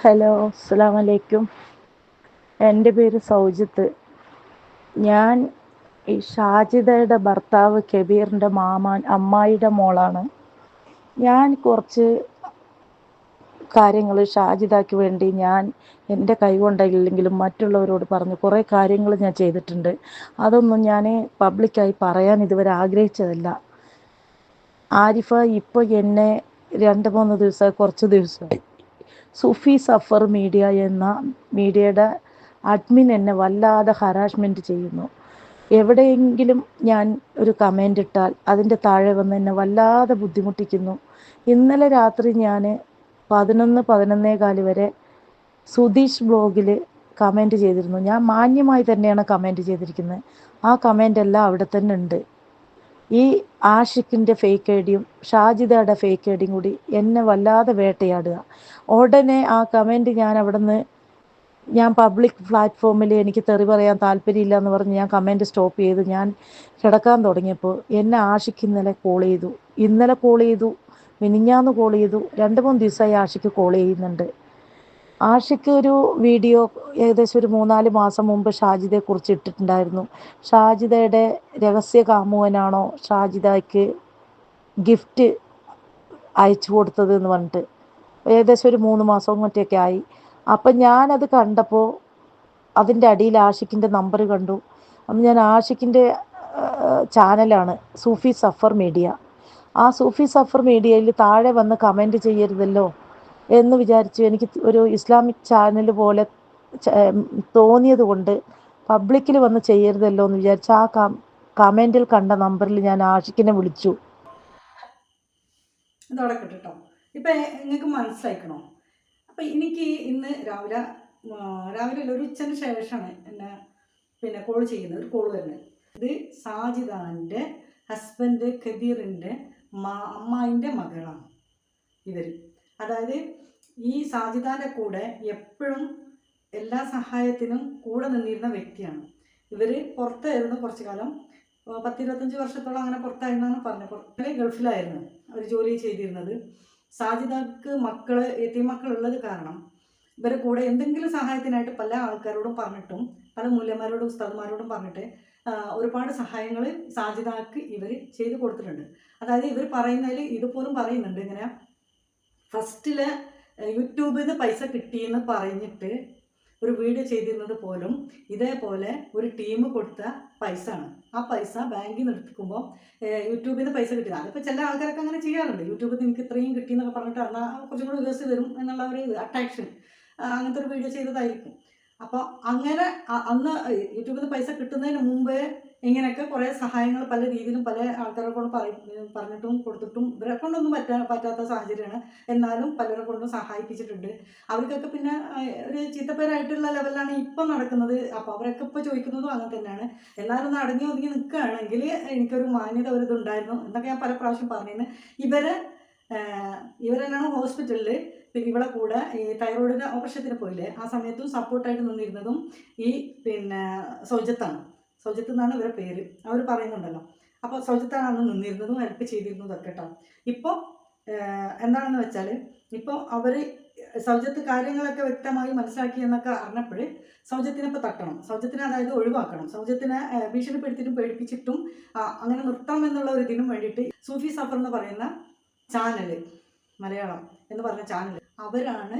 Hello അസ്സാം വലൈക്കും എന്റെ പേര് സൗജിത്ത്. ഞാൻ ഈ ഷാജിദയുടെ ഭർത്താവ് കബീറിന്റെ മാമാൻ അമ്മായിയുടെ മോളാണ്. ഞാൻ കുറച്ച് കാര്യങ്ങൾ ഷാജിദാക്ക് വേണ്ടി ഞാൻ എന്റെ കൈകൊണ്ടല്ലെങ്കിലും മറ്റുള്ളവരോട് പറഞ്ഞു. കുറേ കാര്യങ്ങൾ ഞാൻ ചെയ്തിട്ടുണ്ട്. അതൊന്നും ഞാൻ പബ്ലിക്കായി പറയാൻ ഇതുവരെ ആഗ്രഹിച്ചതല്ല. ആരിഫ ഇപ്പോൾ എന്നെ രണ്ട് മൂന്ന് ദിവസമായി കുറച്ച് ദിവസമായി സുഫി സഫർ മീഡിയ എന്ന മീഡിയയുടെ അഡ്മിൻ എന്നെ വല്ലാതെ ഹരാസ്മെന്റ് ചെയ്യുന്നു. എവിടെയെങ്കിലും ഞാൻ ഒരു കമന്റ് ഇട്ടാൽ അതിന്റെ താഴെ വന്ന് എന്നെ വല്ലാതെ ബുദ്ധിമുട്ടിക്കുന്നു. ഇന്നലെ രാത്രി ഞാൻ പതിനൊന്ന് പതിനൊന്നേ കാൽ വരെ സുധീഷ് ബ്ലോഗിൽ കമന്റ് ചെയ്തിരുന്നു. ഞാൻ മാന്യമായി തന്നെയാണ് കമന്റ് ചെയ്തിരിക്കുന്നത്. ആ കമന്റ് എല്ലാം അവിടെ തന്നെ ഉണ്ട്. ഈ ആഷിഖിന്റെ ഫേക്ക് ഐ ഡിയും ഷാജിദയുടെ ഫേക്ക് ഐ ഡിയും കൂടി എന്നെ വല്ലാതെ വേട്ടയാടുക. ഉടനെ ആ കമന്റ് ഞാൻ അവിടെ നിന്ന് ഞാൻ പബ്ലിക് പ്ലാറ്റ്ഫോമിൽ എനിക്ക് തെറി പറയാൻ താല്പര്യമില്ല എന്ന് പറഞ്ഞ് ഞാൻ കമന്റ് സ്റ്റോപ്പ് ചെയ്ത് ഞാൻ കിടക്കാൻ തുടങ്ങിയപ്പോൾ എന്നെ ആഷിക്ക് ഇന്നലെ കോൾ ചെയ്തു. ഇന്നലെ കോൾ ചെയ്തു. മിനിഞ്ഞാന്ന് കോൾ ചെയ്തു. രണ്ട് മൂന്ന് ദിവസമായി ആഷിക്ക് കോൾ ചെയ്യുന്നുണ്ട്. ആഷിക്ക് ഒരു വീഡിയോ ഏകദേശം ഒരു മൂന്നാൽ മാസം മുമ്പ് ഷാജിദയെ കുറിച്ച് ഇട്ടിട്ടുണ്ടായിരുന്നു. ഷാജിദയുടെ രഹസ്യ കാമുവനാണോ ഷാജിദയ്ക്ക് ഗിഫ്റ്റ് അയച്ചു കൊടുത്തത് എന്ന് പറഞ്ഞിട്ട്. ഏകദേശം ഒരു മൂന്ന് മാസവും മറ്റൊക്കെ ആയി. അപ്പം ഞാനത് കണ്ടപ്പോൾ അതിന്റെ അടിയിൽ ആഷിക്കിന്റെ നമ്പർ കണ്ടു. അപ്പം ഞാൻ ആഷിക്കിന്റെ ചാനലാണ് സൂഫി സഫർ മീഡിയ. ആ സൂഫി സഫർ മീഡിയയിൽ താഴെ വന്ന് കമന്റ് ചെയ്യരുതല്ലോ. എന്ന് വിചാരിച്ചു എനിക്ക് ഒരു ഇസ്ലാമിക് ചാനൽ പോലെ തോന്നിയത് കൊണ്ട് പബ്ലിക്കിൽ വന്ന് ചെയ്യരുതല്ലോ എന്ന് വിചാരിച്ചു. ആ കമന്റിൽ കണ്ട നമ്പറിൽ ഞാൻ ആഷിക്കിനെ വിളിച്ചു. ഇതവിടെ കേട്ടോ ഇപ്പം നിങ്ങൾക്ക് മനസ്സിലാക്കണോ അപ്പം എനിക്ക് ഇന്ന് രാവിലെ രാവിലെ അല്ല, ഒരു ഉച്ചന് ശേഷമാണ് എന്നെ പിന്നെ കോൾ ചെയ്യുന്നത് ഒരു കോൾ വരുന്നത്. ഇത് സാജിദാന്റെ ഹസ്ബൻഡ് കബീറിന്റെ മാ അമ്മായിന്റെ മകളാണ് ഇവർ അതായത് ഈ സാജിദാന്റെ കൂടെ എപ്പോഴും എല്ലാ സഹായത്തിനും കൂടെ നിന്നിരുന്ന വ്യക്തിയാണ്. ഇവർ പുറത്തായിരുന്നു കുറച്ച് കാലം. പത്തിരുപത്തഞ്ച് വർഷത്തോളം അങ്ങനെ പുറത്തായിരുന്നാണ് പറഞ്ഞത്. പുറത്ത് ഗൾഫിലായിരുന്നു അവർ ജോലി ചെയ്തിരുന്നത്. സാജിദക്ക് മക്കൾ എത്തി മക്കളുള്ളത് കാരണം ഇവരെ കൂടെ എന്തെങ്കിലും സഹായത്തിനായിട്ട് പല ആൾക്കാരോടും പറഞ്ഞിട്ടും പല മൂല്യന്മാരോടും ഉസ്താദ്മാരോടും പറഞ്ഞിട്ട് ഒരുപാട് സഹായങ്ങൾ സാജിദാക്ക് ഇവർ ചെയ്തു കൊടുത്തിട്ടുണ്ട്. അതായത് ഇവർ പറയുന്നതിൽ ഇതുപോലും പറയുന്നുണ്ട്. ഇങ്ങനെ ഫസ്റ്റിൽ യൂട്യൂബിൽ നിന്ന് പൈസ കിട്ടിയെന്ന് പറഞ്ഞിട്ട് ഒരു വീഡിയോ ചെയ്തിരുന്നത് പോലും ഇതേപോലെ ഒരു ടീം കൊടുത്ത പൈസ ആണ് ആ പൈസ ബാങ്കിൽ നിന്ന് എടുക്കുമ്പോൾ യൂട്യൂബിൽ നിന്ന് പൈസ കിട്ടിയത് അതിപ്പോൾ ചില ആൾക്കാരൊക്കെ അങ്ങനെ ചെയ്യാറുണ്ട്. യൂട്യൂബിൽ നിന്ന് എനിക്ക് ഇത്രയും കിട്ടി എന്നൊക്കെ പറഞ്ഞിട്ട് എന്നാൽ കുറച്ചും കൂടി വ്യൂസ് വരും എന്നുള്ള ഒരു അട്രാക്ഷൻ അങ്ങനത്തെ ഒരു വീഡിയോ ചെയ്തതായിരിക്കും. അപ്പോൾ അങ്ങനെ അന്ന് യൂട്യൂബിൽ നിന്ന് പൈസ കിട്ടുന്നതിന് മുമ്പേ ഇങ്ങനെയൊക്കെ കുറേ സഹായങ്ങൾ പല രീതിയിലും പല ആൾക്കാരെ കൊണ്ട് പറഞ്ഞിട്ടും കൊടുത്തിട്ടും ഇവരെ കൊണ്ടൊന്നും പറ്റാ പറ്റാത്ത സാഹചര്യമാണ്. എന്നാലും പലരെ കൊണ്ടും സഹായിപ്പിച്ചിട്ടുണ്ട്. അവർക്കൊക്കെ പിന്നെ ഒരു ചീത്തപ്പേരായിട്ടുള്ള ലെവലിലാണ് ഇപ്പം നടക്കുന്നത്. അപ്പോൾ അവരൊക്കെ ഇപ്പോൾ ചോദിക്കുന്നതും അങ്ങനെ തന്നെയാണ്. എന്നാലും ഒന്ന് അടങ്ങി ഒതുങ്ങി നിൽക്കുകയാണെങ്കിൽ എനിക്കൊരു മാന്യത ഒരു ഇതുണ്ടായിരുന്നു എന്നൊക്കെ ഞാൻ പല പ്രാവശ്യം പറഞ്ഞിരുന്നു. ഇവരെ ഇവരെന്നാണ് ഹോസ്പിറ്റലിൽ പിന്നെ ഇവളെ കൂടെ ഈ തൈറോയിഡിന്റെ ഓപ്പറേഷത്തിന് പോയില്ലേ? ആ സമയത്തും സപ്പോർട്ടായിട്ട് നിന്നിരുന്നതും ഈ പിന്നെ സൗജത്താണ്. സൗജത്ത് എന്നാണ് ഇവരുടെ പേര്. അവർ പറയുന്നുണ്ടല്ലോ. അപ്പോൾ സൗജിത്താണ് അന്ന് നിന്നിരുന്നതും ഹെൽപ്പ് ചെയ്തിരുന്നതും ഒക്കെ കേട്ടോ. ഇപ്പോൾ എന്താണെന്ന് വെച്ചാൽ ഇപ്പോൾ അവർ സൗജത്ത് കാര്യങ്ങളൊക്കെ വ്യക്തമായി മനസ്സിലാക്കി എന്നൊക്കെ അറിഞ്ഞപ്പോൾ സൗജത്തിനെ ഇപ്പോൾ തട്ടണം. സൗജത്തിനെ അതായത് ഒഴിവാക്കണം. സൗജത്തിനെ ഭീഷണിപ്പെടുത്തിയിട്ടും പേടിപ്പിച്ചിട്ടും അങ്ങനെ നിർത്താം എന്നുള്ള ഒരു ഇതിനും വേണ്ടിയിട്ട് സൂഫി സഫർ എന്ന് പറയുന്ന ചാനൽ മലയാളം എന്ന് പറഞ്ഞ ചാനൽ അവരാണ്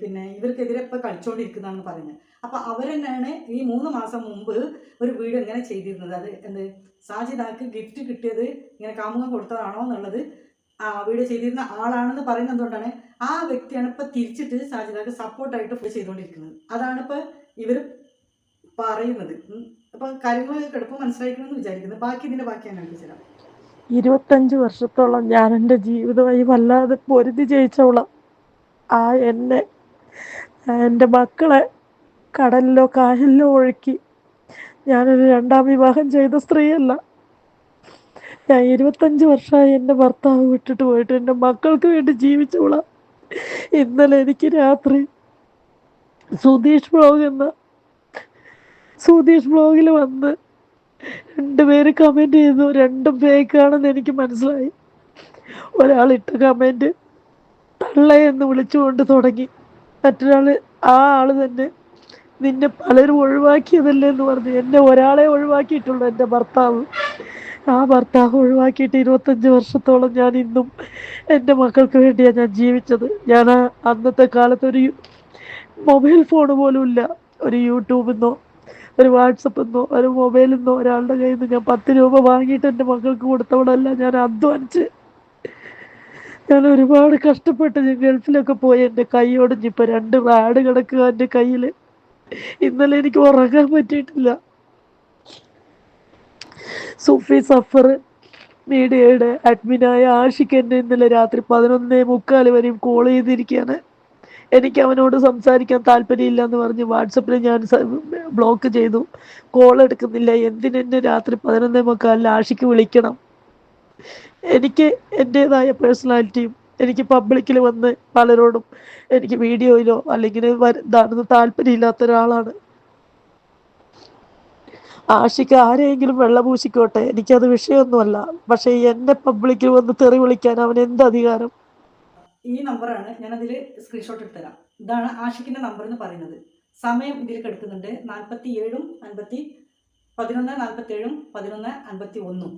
പിന്നെ ഇവർക്കെതിരെ ഇപ്പോൾ കളിച്ചുകൊണ്ടിരിക്കുന്നതെന്ന് പറയുന്നത്. അപ്പോൾ തന്നെയാണ് ഈ മൂന്ന് മാസം മുമ്പ് ഒരു വീഡിയോ ഇങ്ങനെ ചെയ്തിരുന്നത്. അത് എന്ത്? സാജിദാക്ക് ഗിഫ്റ്റ് കിട്ടിയത് ഇങ്ങനെ കാമുകം കൊടുത്തതാണോ എന്നുള്ളത് ആ വീഡിയോ ചെയ്തിരുന്ന ആളാണെന്ന് പറയുന്നത് എന്തുകൊണ്ടാണ് ആ വ്യക്തിയാണ് ഇപ്പോൾ തിരിച്ചിട്ട് സാജിദാക്ക് സപ്പോർട്ടായിട്ട് ഫുഡ് ചെയ്തുകൊണ്ടിരിക്കുന്നത് അതാണ് ഇപ്പോൾ ഇവർ പറയുന്നത്. അപ്പം അപ്പോൾ കാര്യങ്ങൾ കിടപ്പ് മനസ്സിലാക്കണമെന്ന് വിചാരിക്കുന്നത് ബാക്കി ഇതിന്റെ ബാക്കിയാണ് ഞാൻ കാണിച്ചു ഇരുപത്തഞ്ച് വർഷത്തോളം ഞാൻ എന്റെ ജീവിതമായി വല്ലാതെ പൊരുതി ജയിച്ചവളാ. ആ എന്നെ എന്റെ മക്കളെ കടലിലോ കായലിലോ ഒഴുക്കി. ഞാനൊരു രണ്ടാം വിവാഹം ചെയ്ത സ്ത്രീയല്ല. ഞാൻ ഇരുപത്തഞ്ച് വർഷമായി എന്റെ ഭർത്താവ് വിട്ടിട്ട് പോയിട്ട് എന്റെ മക്കൾക്ക് വേണ്ടി ജീവിച്ചോളാം ഇന്നലെ എനിക്ക് രാത്രി സുധീഷ് ബ്ലോഗ് എന്ന സുധീഷ് ബ്ലോഗിൽ വന്ന് രണ്ടുപേര് കമന്റ് ചെയ്തു. രണ്ടും ഫേക്കാണെന്ന് എനിക്ക് മനസ്സിലായി. ഒരാളിട്ട കമന്റ് തള്ള എന്ന് വിളിച്ചുകൊണ്ട് തുടങ്ങി. മറ്റൊരാൾ ആ ആൾ തന്നെ നിന്നെ പലരും ഒഴിവാക്കിയതല്ലേ എന്ന് പറഞ്ഞു. എന്നെ ഒരാളെ ഒഴിവാക്കിയിട്ടുള്ളൂ എന്റെ ഭർത്താവ്. ആ ഭർത്താവ് ഒഴിവാക്കിയിട്ട് ഇരുപത്തഞ്ച് വർഷത്തോളം ഞാൻ ഇന്നും എന്റെ മക്കൾക്ക് വേണ്ടിയാണ് ഞാൻ ജീവിച്ചത്. ഞാൻ അന്നത്തെ കാലത്ത് ഒരു മൊബൈൽ ഫോൺ പോലും ഇല്ല. ഒരു യൂട്യൂബിന്നോ ഒരു വാട്സപ്പിൽ എന്നോ ഒരു മൊബൈലിൽ നിന്നോ ഒരാളുടെ കയ്യിൽ നിന്ന് ഞാൻ പത്ത് രൂപ വാങ്ങിയിട്ട് എന്റെ മക്കൾക്ക് കൊടുത്തവളല്ല. ഞാൻ അധ്വാനിച്ച് ഞാൻ ഒരുപാട് കഷ്ടപ്പെട്ട് ഞാൻ ഗൾഫിലൊക്കെ പോയി എന്റെ കൈ ഇപ്പം രണ്ട് വാട് കിടക്കുക എന്റെ കയ്യിൽ ഇന്നലെ എനിക്ക് ഉറങ്ങാൻ പറ്റിയിട്ടില്ല. സൂഫി സഫർ മീഡിയയുടെ അഡ്മിനായ ആഷിഖ് എന്നെ ഇന്നലെ രാത്രി പതിനൊന്നേ മുക്കാൽ വരെയും കോൾ ചെയ്തിരിക്കുകയാണ്. എനിക്ക് അവനോട് സംസാരിക്കാൻ താല്പര്യമില്ല എന്ന് പറഞ്ഞ് വാട്സപ്പിൽ ഞാൻ ബ്ലോക്ക് ചെയ്തു. കോൾ എടുക്കുന്നില്ല. എന്തിനെന്നെ രാത്രി പതിനൊന്നേ മുക്കാലിൽ ആഷിക്ക് വിളിക്കണം? എനിക്ക് എന്റെതായ പേഴ്സണാലിറ്റിയും എനിക്ക് പബ്ലിക്കിൽ വന്ന് പലരോടും എനിക്ക് വീഡിയോയിലോ അല്ലെങ്കിൽ ഇതാണെന്ന് താല്പര്യമില്ലാത്ത ഒരാളാണ്. ആഷിക്ക് ആരെയെങ്കിലും വെള്ളപൂശിക്കോട്ടെ എനിക്കത് വിഷയമൊന്നുമല്ല. പക്ഷേ എന്നെ പബ്ലിക്കിൽ വന്ന് തെറി വിളിക്കാൻ അവൻ എന്ത് അധികാരം? ഈ നമ്പറാണ് ഞാൻ അതിൽ സ്ക്രീൻഷോട്ട് എടുത്തു തരാം. ഇതാണ് ആഷിക്കിന്റെ നമ്പർ എന്ന് പറയുന്നത്. സമയം ഇതിൽ കിടക്കുന്നുണ്ട്. നാൽപ്പത്തി ഏഴും അൻപത്തി പതിനൊന്ന് നാൽപ്പത്തി ഏഴും പതിനൊന്ന് അൻപത്തി ഒന്നും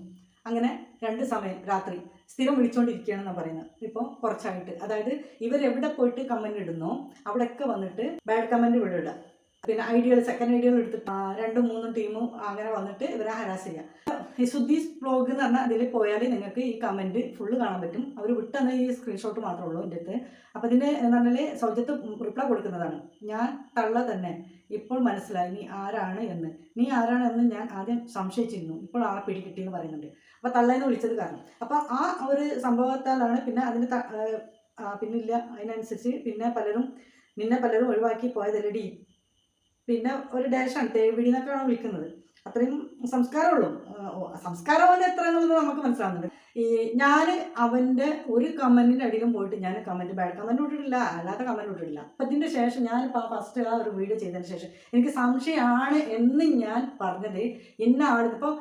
അങ്ങനെ രണ്ട് സമയം രാത്രി. സ്ഥിരം വിളിച്ചുകൊണ്ടിരിക്കുകയാണെന്നാണ് പറയുന്നത്. ഇപ്പോൾ കുറച്ചായിട്ട്. അതായത് ഇവരെവിടെ പോയിട്ട് കമന്റ് ഇടുന്നോ അവിടെയൊക്കെ വന്നിട്ട് ബാഡ് കമന്റ് ഇടുക. പിന്നെ ഐഡിയൽ സെക്കൻഡ് ഐഡിയകൾ എടുത്തിട്ട് ആ, രണ്ടും മൂന്നും ടീമും അങ്ങനെ വന്നിട്ട് ഇവരെ ഹരാസ് ചെയ്യാം ഈ സുദ്ധീസ് ബ്ലോഗ് എന്ന് പറഞ്ഞാൽ അതിൽ പോയാൽ നിങ്ങൾക്ക് ഈ കമന്റ് ഫുള്ള് കാണാൻ പറ്റും. അവർ വിട്ടെന്ന ഈ സ്ക്രീൻഷോട്ട് മാത്രമേ ഉള്ളൂ എന്റെ അടുത്ത് അപ്പോൾ ഇതിന്റെ എന്ന് പറഞ്ഞാൽ സൗജത്ത് റിപ്ലൈ കൊടുക്കുന്നതാണ്. ഞാൻ തള്ള തന്നെ. ഇപ്പോൾ മനസ്സിലായി നീ ആരാണ് എന്ന്. നീ ആരാണ് എന്ന് ഞാൻ ആദ്യം സംശയിച്ചിരുന്നു. ഇപ്പോൾ ആളെ പിടികിട്ടിയെന്ന് പറയുന്നുണ്ട്. അപ്പോൾ തള്ളേനെ വിളിച്ചത് കാരണം. അപ്പോൾ ആ ഒരു സംഭവത്താലാണ് പിന്നെ അതിന് പിന്നില്ല. അതിനനുസരിച്ച് പിന്നെ പലരും നിന്നെ പലരും ഒഴിവാക്കി പോയതല്ലടി പിന്നെ ഒരു ഡാഷാണ് തേവിടി എന്നൊക്കെയാണ് വിളിക്കുന്നത്. അത്രയും സംസ്കാരമുള്ളൂ. സംസ്കാരം അവന്റെ എത്ര എന്നുള്ളത് നമുക്ക് മനസ്സിലാവുന്നുണ്ട്. ഈ ഞാൻ അവന്റെ ഒരു കമന്റിന്റെ അടിയിലും പോയിട്ട് ഞാൻ കമന്റ് ബാഡ് കമന്റ് വിട്ടിട്ടില്ല അല്ലാത്ത കമന്റ് ഇട്ടിട്ടില്ല. അപ്പം ഇതിന്റെ ശേഷം ഞാൻ ഫസ്റ്റ് ആ ഒരു വീഡിയോ ചെയ്തതിന് ശേഷം എനിക്ക് സംശയമാണ് എന്ന് ഞാൻ പറഞ്ഞത് ഇന്ന ആൾ ഇപ്പോൾ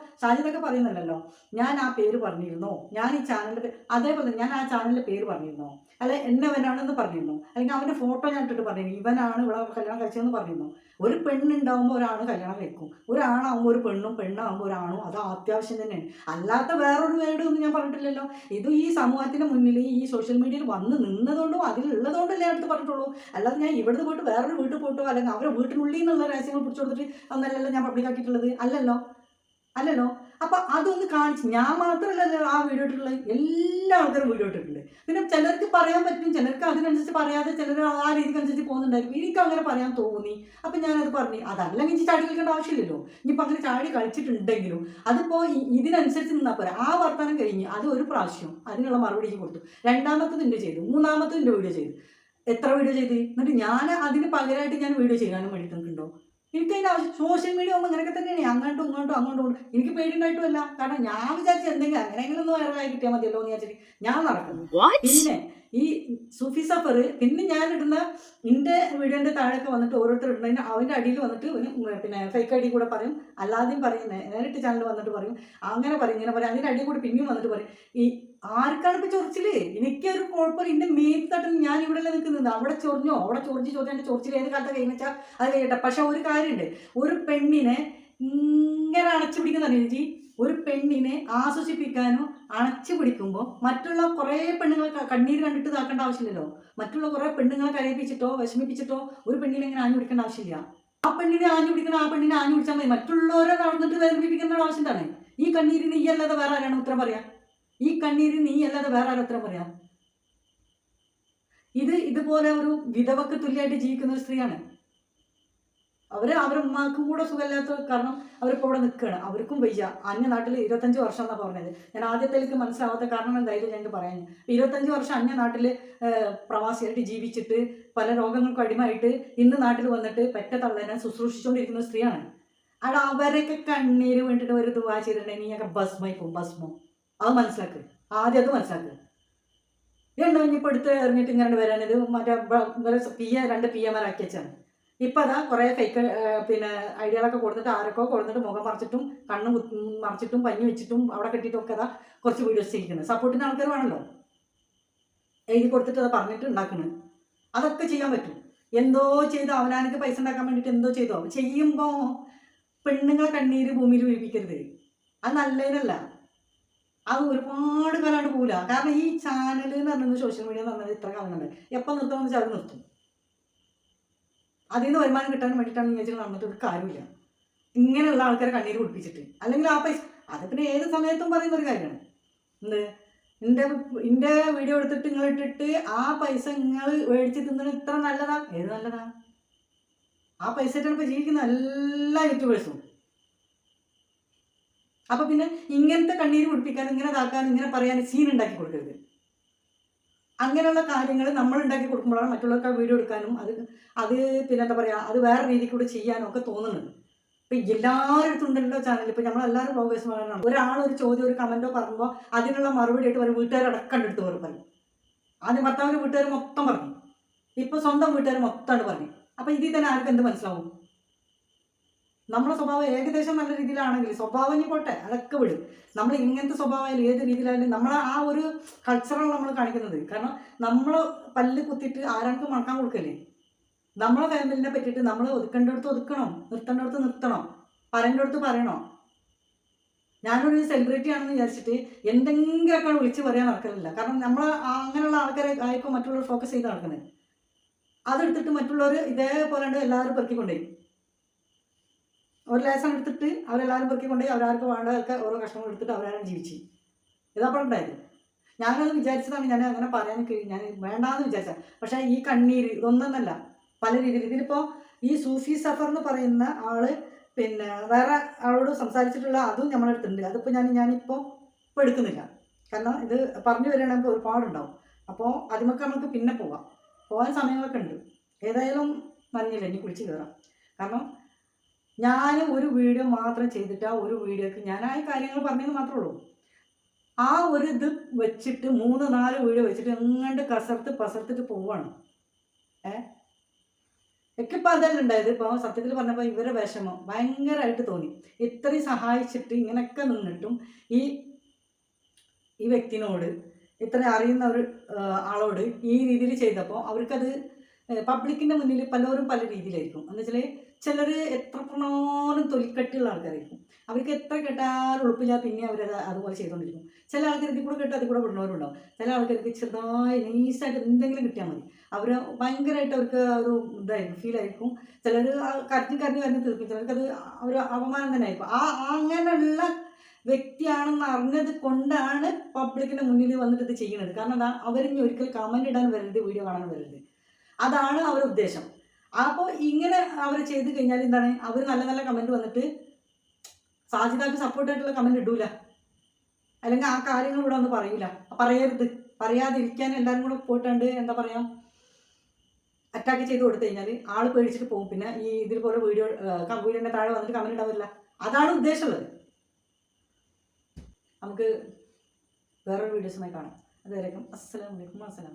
പറയുന്നില്ലല്ലോ ഞാൻ ആ പേര് പറഞ്ഞിരുന്നോ? ഞാൻ ഈ ചാനലിന്റെ അതേപോലെ ഞാൻ ആ ചാനലിന്റെ പേര് പറഞ്ഞിരുന്നോ? അല്ലെ എന്നെ എന്നവനാണെന്ന് പറഞ്ഞിരുന്നു? അല്ലെങ്കിൽ അവന്റെ ഫോട്ടോ ഞാൻ ഇട്ടിട്ട് പറഞ്ഞിരുന്നു? ഇവനാണ് ഇവിടെ കല്യാണം കഴിച്ചതെന്ന് പറഞ്ഞിരുന്നു? ഒരു പെണ്ണുണ്ടാവുമ്പോൾ ഒരാൾ കല്യാണം കഴിക്കും. ഒരാണാവുമ്പോൾ ഒരു പെണ്ണും പെണ്ണാവുമ്പോൾ ഒരാണും. അത് അത്യാവശ്യം തന്നെയാണ്. അല്ലാത്ത വേറൊരു വേർഡ് ഒന്നും ഞാൻ പറഞ്ഞിട്ടില്ലല്ലോ. ഇത് ഈ സമൂഹത്തിന്റെ മുന്നിൽ ഈ സോഷ്യൽ മീഡിയയിൽ വന്ന് നിന്നതുകൊണ്ടും അതിലുള്ളതുകൊണ്ടല്ലേ അടുത്ത് പറഞ്ഞിട്ടുള്ളൂ. അല്ലാതെ ഞാൻ ഇവിടുന്ന് പോയിട്ട് വേറൊരു വീട്ടിൽ പോയിട്ടോ അല്ലെങ്കിൽ അവരെ വീട്ടിനുള്ളിൽ നിന്നുള്ള രഹസ്യങ്ങൾ പിടിച്ചു കൊടുത്തിട്ട് ഒന്നല്ലല്ലോ ഞാൻ പബ്ലിക്കാക്കിയിട്ടുള്ളത് അല്ലല്ലോ? അല്ലല്ലോ? അപ്പൊ അതൊന്ന് കാണിച്ച് ഞാൻ മാത്രമല്ല ആ വീഡിയോ ഇട്ടിട്ടുള്ളത്. എല്ലാ ആൾക്കാരും വീഡിയോ ഇട്ടിട്ടുണ്ട്. പിന്നെ ചിലർക്ക് പറയാൻ പറ്റും ചിലർക്ക് അതിനനുസരിച്ച് പറയാതെ ചിലർ ആ രീതിക്ക് അനുസരിച്ച് പോകുന്നുണ്ടായിരിക്കും. എനിക്ക് അങ്ങനെ പറയാൻ തോന്നി. അപ്പം ഞാനത് പറഞ്ഞു. അതല്ലെങ്കിൽ ചാടി കളിക്കേണ്ട ആവശ്യമില്ലല്ലോ. ഇനിയിപ്പോൾ അങ്ങനെ ചാടി കളിച്ചിട്ടുണ്ടെങ്കിലും അതിപ്പോൾ ഇതിനനുസരിച്ച് നിന്നാൽ പോരാ. ആ വർത്തമാനം കഴിഞ്ഞ് അത് ഒരു പ്രാവശ്യം അതിനുള്ള മറുപടി കൊടുത്തു. രണ്ടാമത്തത് എന്റെ ചെയ്തു. മൂന്നാമത്തത് എന്റെ വീഡിയോ ചെയ്തു. എത്ര വീഡിയോ ചെയ്ത്? എന്നിട്ട് ഞാൻ അതിന് പകരമായിട്ട് ഞാൻ വീഡിയോ ചെയ്യാനും നിൽക്കുന്നുണ്ടോ എനിക്ക് അതിന്റെ ആവശ്യം സോഷ്യൽ മീഡിയ ആകുമ്പോൾ ഇങ്ങനെയൊക്കെ തന്നെയാണ്. അങ്ങോട്ടും ഇങ്ങോട്ടും അങ്ങോട്ടും എനിക്ക് പേടിയുണ്ടായിട്ടുമല്ല. കാരണം ഞാൻ വിചാരിച്ച എന്തെങ്കിലും അങ്ങനെയെങ്കിലും ഒന്ന് വൈറലായി കിട്ടിയാൽ മതിയല്ലോ എന്ന് വിചാരിച്ചിട്ട് ഞാൻ നടക്കുന്നു. പിന്നെ ഈ സൂഫി സഫർ പിന്നെ ഞാൻ ഇടുന്ന എന്റെ വീടിന്റെ താഴെയൊക്കെ വന്നിട്ട് ഓരോരുത്തർ ഇടുന്നതിന് അവന്റെ അടിയിൽ വന്നിട്ട് പിന്നെ ഫേക്ക് ഐ കൂടെ പറയും. അല്ലാതെയും പറയും. നേരിട്ട് ചാനൽ വന്നിട്ട് പറയും. അങ്ങനെ പറയും ഇങ്ങനെ പറയും. അതിന്റെ അടിയിൽ കൂടെ പിന്നെയും വന്നിട്ട് പറയും. ഈ ആർക്കാണ് ഇപ്പൊ ചൊറിച്ചിൽ? എനിക്കൊരു കുഴപ്പമില്ല എന്റെ മേത്ത് തട്ടുന്ന ഞാൻ ഇവിടെ നിൽക്കുന്നത്. അവിടെ ചൊറിഞ്ഞോ? അവിടെ ചൊറിഞ്ഞ് ചോദിച്ചാൽ എന്റെ ചൊറിച്ചിൽ ഏത് കാലത്ത് കഴിഞ്ഞാൽ വെച്ചാൽ അത് കഴിയട്ടെ. പക്ഷെ ഒരു കാര്യമുണ്ട്. ഒരു പെണ്ണിനെ ഇങ്ങനെ അണച്ചു പിടിക്കുന്ന ചേച്ചി ഒരു പെണ്ണിനെ ആശ്വസിപ്പിക്കാനോ അണച്ചു പിടിക്കുമ്പോൾ മറ്റുള്ള കുറേ പെണ്ണുങ്ങളെ കണ്ണീര് കണ്ടിട്ട് ഇതാക്കേണ്ട ആവശ്യമില്ലല്ലോ. മറ്റുള്ള കുറേ പെണ്ണുങ്ങളെ കരയിപ്പിച്ചിട്ടോ വിഷമിപ്പിച്ചിട്ടോ ഒരു പെണ്ണിനെ ഇങ്ങനെ ആഞ്ഞു പിടിക്കേണ്ട ആവശ്യമില്ല. ആ പെണ്ണിനെ ആഞ്ഞു പിടിക്കണം ആ പെണ്ണിനെ ആഞ്ഞു പിടിച്ചാൽ മതി. മറ്റുള്ളവരെ നടന്നിട്ട് വേദനിപ്പിക്കേണ്ട ആവശ്യം എന്താണ്? ഈ കണ്ണീരിന് ഈ അല്ലാതെ വേറെ ആരാണ് ഉത്തരം പറയാ? ഈ കണ്ണീര് നീ അല്ലാതെ വേറെ ആരത്ര പറയാം? ഇത് ഇതുപോലെ ഒരു വിധവക്ക് തുല്യമായിട്ട് ജീവിക്കുന്ന ഒരു സ്ത്രീയാണ്. അവർ അവരുടെ ഉമ്മാക്കും കൂടെ സുഖമില്ലാത്ത കാരണം അവരിപ്പോൾ ഇവിടെ നിൽക്കുകയാണ്. അവർക്കും വയ്യ. അന്യ നാട്ടിൽ ഇരുപത്തഞ്ച് വർഷം എന്നാണ് പറഞ്ഞത്. ഞാൻ ആദ്യത്തേക്ക് മനസ്സിലാവാത്ത കാരണം എന്തായാലും ഞാൻ പറയാൻ ഇരുപത്തഞ്ച് വർഷം അന്യ നാട്ടിൽ പ്രവാസിയായിട്ട് ജീവിച്ചിട്ട് പല രോഗങ്ങൾക്കും അടിമയായിട്ട് ഇന്ന് നാട്ടിൽ വന്നിട്ട് പെറ്റ തള്ളനെ ശുശ്രൂഷിച്ചുകൊണ്ടിരിക്കുന്ന സ്ത്രീയാണ്. അവിടെ അവരൊക്കെ കണ്ണീര് വേണ്ടിയിട്ട് ഒരു ദുവാ ചെയ്തിട്ടുണ്ടെങ്കിൽ നീയൊക്കെ ഭസ്മായി പോകും ഭസ്മം. അത് മനസ്സിലാക്ക്. ആദ്യം അത് മനസ്സിലാക്ക്. രണ്ടു ഇനിയിപ്പോൾ എടുത്ത് എറിഞ്ഞിട്ട് ഇങ്ങനെ വരാനിത് മറ്റേ പി എ രണ്ട് പി എമാരാക്കി വെച്ചാണ് ഇപ്പം അതാ കുറേ ഫേക്ക് പിന്നെ ഐഡിയകളൊക്കെ കൊടുത്തിട്ട് ആരൊക്കെ കൊടുത്തിട്ട് മുഖം മറച്ചിട്ടും കണ്ണ് മറച്ചിട്ടും പഞ്ഞി വെച്ചിട്ടും അവിടെ കെട്ടിയിട്ടും ഒക്കെ അതാ കുറച്ച് വീഡിയോസ് ചെയ്യിക്കുന്നത്. സപ്പോർട്ടിന് ആൾക്കാർ വേണമല്ലോ എഴുതി കൊടുത്തിട്ട് അത് പറഞ്ഞിട്ട് ഉണ്ടാക്കുന്നത് അതൊക്കെ ചെയ്യാൻ പറ്റും. എന്തോ ചെയ്തോ അവനാനക്ക് പൈസ ഉണ്ടാക്കാൻ വേണ്ടിയിട്ട് എന്തോ ചെയ്തോ. ചെയ്യുമ്പോൾ പെണ്ണുങ്ങളെ കണ്ണീര് ഭൂമിയിൽ വീഴിപ്പിക്കരുത്. അത് നല്ലതിനല്ല. അത് ഒരുപാട് കാലമാണ് പോവില്ല കാരണം ഈ ചാനൽ എന്ന് സോഷ്യൽ മീഡിയ എന്ന് പറഞ്ഞത് ഇത്ര കാലം കണ്ടത് എപ്പോൾ നിർത്തണമെന്ന് വെച്ചാൽ അത് നിർത്തും. അതിൽ നിന്ന് വരുമാനം കിട്ടാൻ വേണ്ടിയിട്ടാണ് വെച്ചാൽ നടന്നിട്ട് ഒരു കാര്യമില്ല ഇങ്ങനെയുള്ള ആൾക്കാരെ കണ്ണീര് കുടിപ്പിച്ചിട്ട്. അല്ലെങ്കിൽ ആ പൈസ അത് പിന്നെ ഏത് സമയത്തും പറയുന്ന ഒരു കാര്യമാണ്. എന്ത്? എന്റെ എന്റെ വീഡിയോ എടുത്തിട്ട് നിങ്ങൾ ഇട്ടിട്ട് ആ പൈസ നിങ്ങൾ മേടിച്ച് തിന്നത് ഇത്ര നല്ലതാ? ഏത് നല്ലതാ? ആ പൈസ ഇപ്പോൾ ജീവിക്കുന്ന എല്ലാ യൂട്യൂബേഴ്സും അപ്പൊ പിന്നെ ഇങ്ങനത്തെ കണ്ണീര് കുടിപ്പിക്കാൻ ഇങ്ങനെ ഇതാക്കാൻ ഇങ്ങനെ പറയാൻ സീൻ ഉണ്ടാക്കി കൊടുക്കരുത്. അങ്ങനെയുള്ള കാര്യങ്ങൾ നമ്മൾ ഉണ്ടാക്കി കൊടുക്കുമ്പോഴാണ് മറ്റുള്ളവർക്ക് വീഡിയോ എടുക്കാനും അത് അത് പിന്നെ എന്താ പറയുക അത് വേറെ രീതിക്കൂടെ കൂടെ ചെയ്യാനും ഒക്കെ തോന്നുന്നുണ്ട് ഇപ്പം എല്ലാവരുടെ ഉണ്ടല്ലോ ചാനൽ ഇപ്പം നമ്മളെല്ലാവരും ബ്ലോഗേഴ്സ് പറയണം ഒരാൾ ഒരു ചോദ്യം ഒരു കമന്റോ പറയുമ്പോൾ അതിനുള്ള മറുപടി ആയിട്ട് പറയും വീട്ടുകാരടക്കം എടുത്ത് പറഞ്ഞു ആദ്യം ഭർത്താവിന്റെ വീട്ടുകാർ മൊത്തം പറഞ്ഞു. ഇപ്പോൾ സ്വന്തം വീട്ടുകാർ മൊത്തമാണ് പറഞ്ഞു അപ്പോൾ ഇതിൽ തന്നെ ആർക്കും എന്ത് മനസ്സിലാവും? നമ്മളെ സ്വഭാവം ഏകദേശം നല്ല രീതിയിലാണെങ്കിൽ സ്വഭാവം ഇനി പോട്ടെ അതൊക്കെ വിടും. നമ്മൾ ഇങ്ങനത്തെ സ്വഭാവമായാലും ഏത് രീതിയിലായാലും നമ്മളെ ആ ഒരു കൾച്ചറാണ് നമ്മൾ കാണിക്കുന്നത്. കാരണം നമ്മൾ പല്ല് കുത്തിയിട്ട് ആരാൾക്ക് മണക്കാൻ കൊടുക്കല്ലേ? നമ്മളെ ഫാമിലിനെ പറ്റിയിട്ട് നമ്മൾ ഒതുക്കേണ്ടടുത്ത് ഒതുക്കണം നിർത്തേണ്ടടുത്ത് നിർത്തണം പറയേണ്ടടുത്ത് പറയണം. ഞാനൊരു സെലിബ്രിറ്റി ആണെന്ന് വിചാരിച്ചിട്ട് എന്തെങ്കിലുമൊക്കെ വിളിച്ച് പറയാൻ നടക്കലില്ല. കാരണം നമ്മൾ അങ്ങനെയുള്ള ആൾക്കാരെ ആയിരിക്കും മറ്റുള്ളവർ ഫോക്കസ് ചെയ്ത് നടക്കുന്നത്. അതെടുത്തിട്ട് മറ്റുള്ളവർ ഇതേപോലെ എല്ലാവരും പെറുക്കിക്കൊണ്ടേ ഒരു ലേശം എടുത്തിട്ട് അവരെല്ലാവരും പെറുക്കിക്കൊണ്ടേ അവരാർക്ക് വേണ്ടതൊക്കെ ഓരോ കഷ്ണങ്ങൾ എടുത്തിട്ട് അവരാരും ജീവിച്ചു. ഇതാ ഉണ്ടായത് ഞാനത് വിചാരിച്ചതാണ് ഞാൻ അങ്ങനെ പറയാൻ ഞാൻ വേണ്ടാന്ന് വിചാരിച്ച പക്ഷേ ഈ കണ്ണീര് ഇതൊന്നല്ല പല രീതിയിൽ ഇതിലിപ്പോൾ ഈ സൂഫി സഫർ എന്ന് പറയുന്ന ആൾ പിന്നെ വേറെ ആളോട് സംസാരിച്ചിട്ടുള്ള അതും നമ്മളെടുത്തിട്ടുണ്ട് അതിപ്പോൾ ഞാൻ ഞാനിപ്പോൾ ഇപ്പോൾ എടുക്കുന്നില്ല. കാരണം ഇത് പറഞ്ഞു വരികയാണെങ്കിൽ ഒരുപാടുണ്ടാവും. അപ്പോൾ അതിമൊക്കെ നമുക്ക് പിന്നെ പോവാം. പോകാൻ സമയങ്ങളൊക്കെ ഉണ്ട്. ഏതായാലും മഞ്ഞില്ല ഇനി കുളിച്ച് കയറാം. കാരണം ഞാൻ ഒരു വീഡിയോ മാത്രം ചെയ്തിട്ട് ആ ഒരു വീഡിയോക്ക് ഞാൻ ആ കാര്യങ്ങൾ പറഞ്ഞെന്ന് മാത്രമേ ഉള്ളൂ. ആ ഒരു ഇത് വെച്ചിട്ട് മൂന്ന് നാല് വീഡിയോ വെച്ചിട്ട് എങ്ങാണ്ട് കസർത്ത് പസർത്തിട്ട് പോവാണ്. ഏ? എനിക്കിപ്പോൾ അതല്ല ഉണ്ടായത്? ഇപ്പോൾ സത്യത്തിൽ പറഞ്ഞപ്പോൾ ഇവരെ വിഷമം ഭയങ്കരമായിട്ട് തോന്നി. ഇത്രയും സഹായിച്ചിട്ട് ഇങ്ങനെയൊക്കെ നിന്നിട്ടും ഈ ഈ വ്യക്തിനോട് ഇത്ര അറിയുന്ന ഒരു ആളോട് ഈ രീതിയിൽ ചെയ്തപ്പോൾ അവർക്കത് പബ്ലിക്കിന്റെ മുന്നിൽ പലരും പല രീതിയിലായിരിക്കും. എന്ന് വെച്ചാൽ ചിലർ എത്ര പ്രണോനും തൊലിക്കട്ടിയുള്ള ആൾക്കാരായിരിക്കും. അവർക്ക് എത്ര കേട്ടാലും ഉളുപ്പില്ല പിന്നെ അവരത് അതുപോലെ ചെയ്തുകൊണ്ടിരിക്കും ചില ആൾക്കാർക്ക് കൂടെ കേട്ട് അതിൽ കൂടെ വിടുന്നവരുണ്ടാവും ചില ആൾക്കാർക്ക് ചെറുതായി നൈസായിട്ട് എന്തെങ്കിലും കിട്ടിയാൽ മതി. അവർ ഭയങ്കരമായിട്ട് അവർക്ക് ഒരു ഇതായിരിക്കും ഫീലായിരിക്കും ചിലർ കരഞ്ഞ് കരഞ്ഞ് കരഞ്ഞ് തീർക്കും. ചിലർക്കത് ഒരു അപമാനം തന്നെ ആയിരിക്കും. ആ അങ്ങനെയുള്ള വ്യക്തിയാണെന്ന് അറിഞ്ഞത് കൊണ്ടാണ് പബ്ലിക്കിന്റെ മുന്നിൽ വന്നിട്ട് ഇത് ചെയ്യുന്നത് കാരണം എന്താ അവരിനി ഒരിക്കൽ കമന്റ് ഇടാൻ വരരുത് വീഡിയോ കാണാൻ വരരുത്. അതാണ് അവരുടെ ഉദ്ദേശം. അപ്പോൾ ഇങ്ങനെ അവർ ചെയ്ത് കഴിഞ്ഞാൽ എന്താണ്? അവർ നല്ല നല്ല കമന്റ് വന്നിട്ട് സാജിദാക്ക് സപ്പോർട്ടായിട്ടുള്ള കമന്റ് ഇടൂല. അല്ലെങ്കിൽ ആ കാര്യങ്ങൾ ഇവിടെ ഒന്ന് പറയില്ല പറയരുത്. പറയാതിരിക്കാൻ എല്ലാവരും കൂടെ പോയിട്ടുണ്ട് എന്താ പറയാ അറ്റാക്ക് ചെയ്ത് കൊടുത്തു കഴിഞ്ഞാൽ ആൾ പേടിച്ചിട്ട് പോകും. പിന്നെ ഈ ഇതിൽ പോലെ വീഡിയോ വീഡിയോന്റെ താഴെ വന്നിട്ട് കമന്റ് ഇടാവില്ല അതാണ് ഉദ്ദേശമുള്ളത്. നമുക്ക് വേറൊരു വീഡിയോസുമായി കാണാം. അതുവരെയും അസ്സലാമലൈക്കും അസ്സലാം